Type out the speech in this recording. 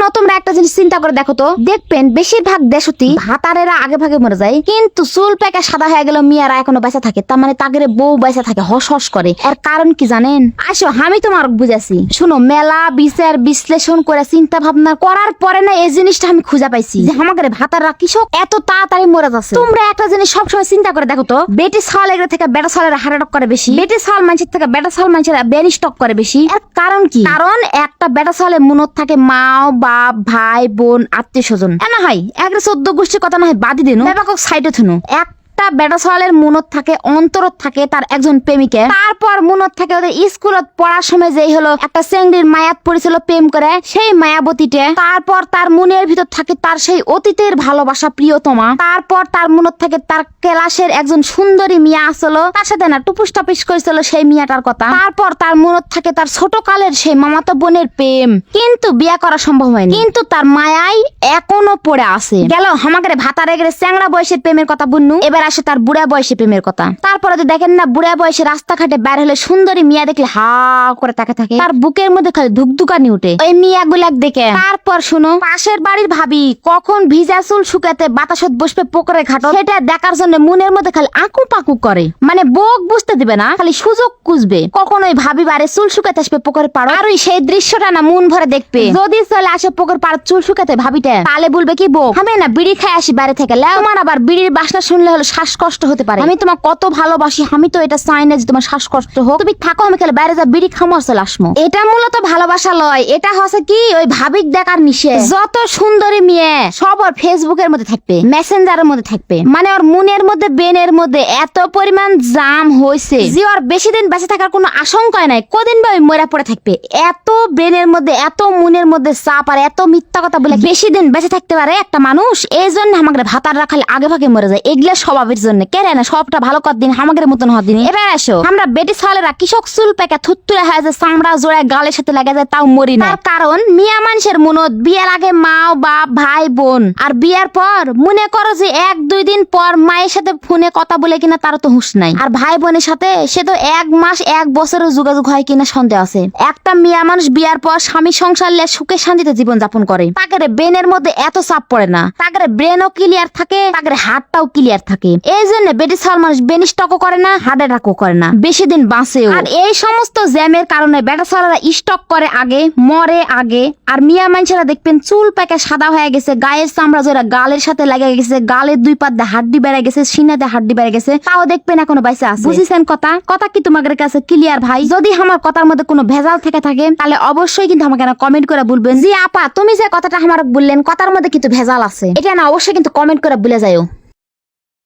শুনো তোমরা একটা জিনিস চিন্তা করে দেখো তো। দেখবেন, বেশিরভাগ দেশতি ভাতারেরা আগে ভাগে মরে যায়। কিন্তু চুল পেকে সাদা হয়ে গেল মিয়ারা এখনও বেঁচে থাকে। তার মানে তাগের বউ বেঁচে থাকে হস হস করে। এর কারণ কি জানেন? আসো, আমি তোমার বুঝাছি। শুনো, মেলা, বিচার, বিশ্লেষণ করে চিন্তা ভাবনা করার পরে না এই জিনিসটা আমি খুঁজে পাইছি। যে আমাদের ভাতাররা কৃষক এত তাড়াতাড়ি মরে যাচ্ছে। তোমরা একটা জিনিস সবসময় চিন্তা করে দেখো তো। বেটি সাল এগুলো থেকে বেটা সালের হার্ট অ্যাটাক করে বেশি। বেটি সাল মানুষের থেকে বেটা সাল মানুষের বেন স্টক করে বেশি। এর কারণ কি? কারণ একটা বেটা সালে মনত থাকে মা বাপ, ভাই, বোন আত্মীয় স্বজন না হয় একটা চোদ্দ গোষ্ঠীর কথা না হয় বাদি দিন ব্যাপক সাইডে থুনু। একটা বেটা সালের মনত থাকে, অন্তরত থাকে তার একজন প্রেমিকে। তারপর মনত থাকে ওদের স্কুলত পড়ার সময় যেই হলো একটা চেংড়ির মায়াত পড়েছিল প্রেম করে, সেই মায়াবতীতে। তারপর তার মনের ভিতর থাকে তার সেই অতীতের ভালোবাসা প্রিয়তমা। তারপর তার মনত থাকে তার ক্লাসের একজন সুন্দরী মিয়া আসলো, তার সাথে না টুপুস টাপুস করেছিল সেই মিয়াটার কথা। তারপর তার মনত থাকে তার ছোট কালের সেই মামাতো বোনের প্রেম। কিন্তু বিয়া করা সম্ভব হয়নি। কিন্তু তার মায়াই এখনও পড়ে আছে। গেল আমাদের ভাতারে গেলে চ্যাংড়া বয়সের প্রেমের কথা বুনু এবার আসে তার বুড়া বয়সে প্রেমের কথা। তারপরে তো দেখেন না, বুড়া বয়সে রাস্তাঘাটে বের হলে সুন্দরী মিয়া দেখলে হা করে তাকে থাকে। তার বুকের মধ্যে খালি ধুকধুকানি উঠে। ওই মিয়া গুলাক দেখে। তারপর শুনো, পাশের বাড়ির ভাবি কখন ভিজা চুল শুকাতে বাতাসত বসবে পোকরে ঘাট সেটা দেখার জন্য মনের মধ্যে খালি আঁকু পাকু করে। মানে বোক বুঝতে দিবে না, খালি সুযোগ খুঁজবে। কখন ওই ভাবি বারে চুল শুকাতে আসবে পোকরে পাড়ো আর ওই সেই দৃশ্যটা না মন ভরে দেখবে। যদি চলে আসে পোকর পাড় চুল শুকাতে ভাবিটা, তাহলে বলবে কি বউ আমি না বিড়ি খাই আসি বাইরে থেকে তোমার আবার বিড়ির বাসনা শুনলে হলো শ্বাসকষ্ট হতে পারে। আমি তোমার কত ভালোবাসি আমি তো এটা চাই না যে তোমার শ্বাসকষ্ট হোক। তুমি থাকো আমি খালি বাইরে যা বিড়ি খামো আসলে আসমো। এটা মূলত ভালোবাসা লয়। এটা হচ্ছে কি? ওই ভাবিক দেখার নিষেধ। যত সুন্দরী মেয়ে সব ওর ফেসবুকের মধ্যে থাকবে মেসেঞ্জারের মধ্যে থাকবে। মানে ওর মনের মধ্যে বেনের মধ্যে এত পরিমাণ জাম হয়েছে যে ওর বেশি দিন বেঁচে থাকার কোনো আশঙ্কাই নাই। কদিন বা ওই মরা পড়ে থাকবে। এত ব্রেনের মধ্যে এত মনের মধ্যে চাপ আর এত মিথ্যা কথা বলে বেশি দিন বেঁচে থাকতে পারে একটা মানুষ? এই জন্য আমাদের ভাতার রাখালে আগে ভাগে মরে যায়। এগুলা স্বভাবের জন্য। কেরে না সবটা ভালো কর দিন আমাদের মতন হওয়ার দিন। এবার আসো। আমরা বেটি সালেরা কৃষক চুল পেকে থুত্তুরে হয়ে যায় চামড়া জোড়ায় গালের সাথে লেগে যায় তাও মরি না। কারণ মিয়া মানুষের মনত বিয়ের আগে মা বাপ ভাই বোন। আর বিয়ের পর মনে করো যে এক দুই দিন পর মায়ের সাথে ফোনে কথা বলে কিনা তার তো হুঁশ নাই। আর ভাই বোনের সাথে সে তো এক মাস এক বছরের যোগাযোগ হয় কিনা সন্দেহ আছে। একটা মিয়া মানুষ বিয়ার পর স্বামী সংসার লে সুখে শান্তিতে জীবন যাপন করে। তাকে ব্রেনের মধ্যে এত চাপ পড়ে না। তাকে ব্রেনও ক্লিয়ার থাকে তাকে হাতটাও ক্লিয়ার থাকে। এই জন্য বেটি সাল মানুষ বেন স্টকও করে না, হার্ট অ্যাটাকও করে না। বেশি দিন বাঁচেও। আর এই সমস্ত জ্যামের কারণে বেটা সালারা স্টক করে আগে, মরে আগে। আর মিয়া মানুষেরা দেখবেন চুল পেকে সাদা হয়ে গেছে, গায়ের চামড়া জোড়া গালের সাথে লেগে গেছে, গালের দুই পাত হাড্ডি বেড়ে গেছে সিনাতে হাড্ডি বেড়ে গেছে। তাও দেখবেন এখনও বাইসে আছে। বুঝিছেন কথা? কথা কি তোমাদের কাছে ক্লিয়ার ভাই? যদি আমার কথার মধ্যে কোনো ভেজাল থেকে থাকে, তাহলে অবশ্যই কিন্তু আমাকে না কমেন্ট করে বলবেন। জি আপা, তুমি যে কথাটা আমার বললেন, কথার মধ্যে কিন্তু ভেজাল আছে। এটা না অবশ্যই কিন্তু কমেন্ট করে বলে যাও